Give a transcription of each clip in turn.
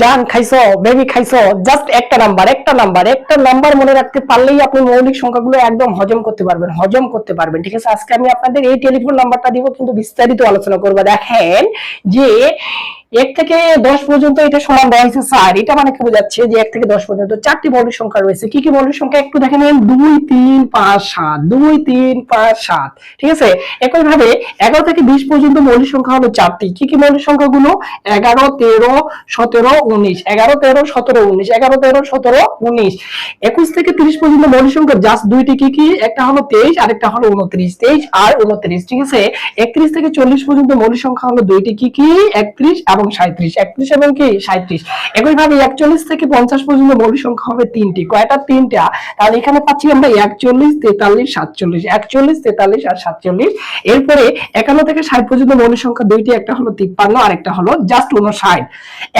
জান খাইছো বেবি খাইছো জাস্ট একটা নাম্বার একটা নাম্বার একটা নাম্বার মনে রাখতে পারলেই আপনি মৌলিক সংখ্যাগুলো একদম হজম করতে পারবেন, হজম করতে পারবেন, ঠিক আছে? আজকে আমি আপনাদের এই টেলিফোন নাম্বারটা দিব, কিন্তু বিস্তারিত আলোচনা করব। দেখেন যে এক থেকে দশ পর্যন্ত এটা সমান দেওয়া হয়েছে স্যার। এটা মানে কি বোঝাচ্ছে যে এক থেকে দশ পর্যন্ত চারটি মৌলিক সংখ্যা রয়েছে। কি কি মৌলিক সংখ্যা? একটু দেখে নেন। দুই, তিন, পাঁচ, সাত। দুই, তিন, পাঁচ, সাত। ঠিক আছে? একই ভাবে এগারো থেকে বিশ পর্যন্ত মৌলিক সংখ্যা হলো চারটি। কি কি মৌলিক সংখ্যাগুলো? এগারো, তেরো, সতেরো, উনিশ। এগারো, তেরো, সতেরো, উনিশ। এগারো, তেরো, সতেরো, উনিশ। একুশ থেকে তিরিশ পর্যন্ত মৌলিক সংখ্যা জাস্ট দুইটি কি কি? একটা হলো তেইশ আর একটা হলো উনত্রিশ। তেইশ আর উনত্রিশ। ঠিক আছে? একত্রিশ থেকে চল্লিশ পর্যন্ত মৌলিক সংখ্যা হলো দুইটি কি কি? একত্রিশ এবং সাঁত্রিশ একত্রিশ এবং কি সাঁত্রিশ একই ভাবে একচল্লিশ থেকে পঞ্চাশ পর্যন্ত মৌলিক সংখ্যা হবে তিনটি। কয়টা? তিনটা। তাহলে এখানে পাচ্ছি আমরা একচল্লিশ, তেতাল্লিশ, সাতচল্লিশ। একচল্লিশ, তেতাল্লিশ আর সাতচল্লিশ। এরপরে একান্ন থেকে ষাট পর্যন্ত মৌলিক সংখ্যা দুইটি, একটা হলো তিপ্পান্ন আর একটা হলো জাস্ট উনষাট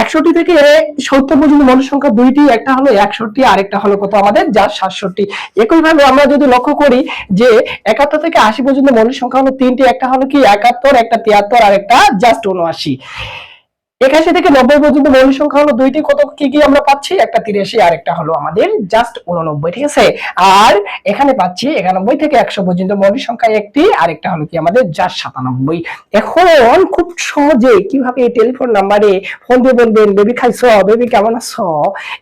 একষট্টি থেকে সত্তর পর্যন্ত মৌলিক সংখ্যা দুইটি, একটা হলো একষট্টি আর একটা হলো কত আমাদের? জাস্ট সাতষট্টি। একই ভাবে আমরা যদি লক্ষ্য করি যে একাত্তর থেকে আশি পর্যন্ত মৌলিক সংখ্যা হলো তিনটি, একটা হলো কি একাত্তর, একটা তিয়াত্তর আর একটা জাস্ট উনআশি একাশি থেকে নব্বই পর্যন্ত মৌলিক সংখ্যা হলো দুইটি। কত কি কি আমরা পাচ্ছি? একটা তিরাশি আর একটা হলো আমাদের জাস্ট উননব্বই ঠিক আছে? আর এখানে পাচ্ছি একানব্বই থেকে একশো পর্যন্ত মৌলিক সংখ্যা একটি আর একটা হলো কি আমাদের জাস্ট সাতানব্বই। এখন খুব সহজে কীভাবে এই টেলিফোন নাম্বারে ফোন দিয়ে বলবেন, বেবি খাইছো? বেবি কেমন আছো?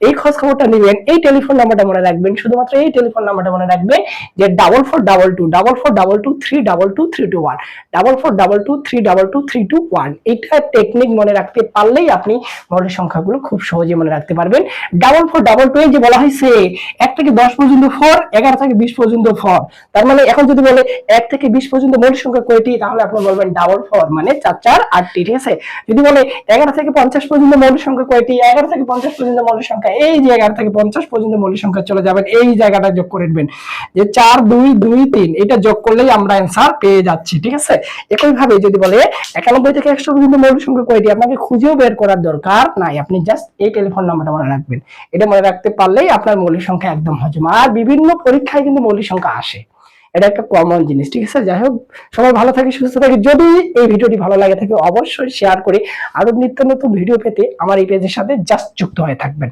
এই খোঁজ খবরটা নেবেন। এই টেলিফোন নাম্বারটা মনে রাখবেন। শুধুমাত্র এই টেলিফোন নাম্বারটা মনে রাখবেন যে double four double two double four double two three double two three two one double four double two three double two three two one এটা টেকনিক মনে রাখতে পারলেই আপনি মৌলিক সংখ্যাগুলো খুব সহজে মনে রাখতে পারবেন। ডাবল ফোর ডাবল টু যে বলা হয়েছে, এক থেকে দশ পর্যন্ত ফোর এগারো থেকে বিশ পর্যন্ত ফোর তার মানে এখন যদি বলে এক থেকে বিশ পর্যন্ত মৌলিক সংখ্যা কয়টি তাহলে আপনি বলবেন ডাবল ফোর মানে চার চার আটটি ঠিক আছে? যদি বলে এগারো থেকে পঞ্চাশ পর্যন্ত মৌলিক সংখ্যা কয়টি এগারো থেকে পঞ্চাশ পর্যন্ত মৌলিক সংখ্যা, এই যে এগারো থেকে পঞ্চাশ পর্যন্ত মৌলিক সংখ্যা চলে যাবেন, এই জায়গাটা যোগ করে নেবেন। যে চার, দুই দুই, তিন, এটা যোগ করলেই আমরা অ্যান্সার পেয়ে যাচ্ছি, ঠিক আছে? একই ভাবে যদি বলে একানব্বই থেকে একশো পর্যন্ত মৌলিক সংখ্যা কয়টি আপনাকে খুঁজেও বের করার দরকার নাই। আপনি জাস্ট এই টেলিফোন নাম্বারটা মনে রাখবেন। এটা মনে রাখতে পারলেই আপনার মৌলিক সংখ্যা একদম হজম। আর বিভিন্ন পরীক্ষায় কিন্তু মৌলিক সংখ্যা আসে। এটা একটা কমন জিনিস, ঠিক আছে? যাই হোক, সবাই ভালো থাকে, সুস্থ থাকে। যদি এই ভিডিওটি ভালো লাগে থাকে, অবশ্যই শেয়ার করে। আরও নিত্য নতুন ভিডিও পেতে আমার এই পেজের সাথে জাস্ট যুক্ত হয়ে থাকবেন।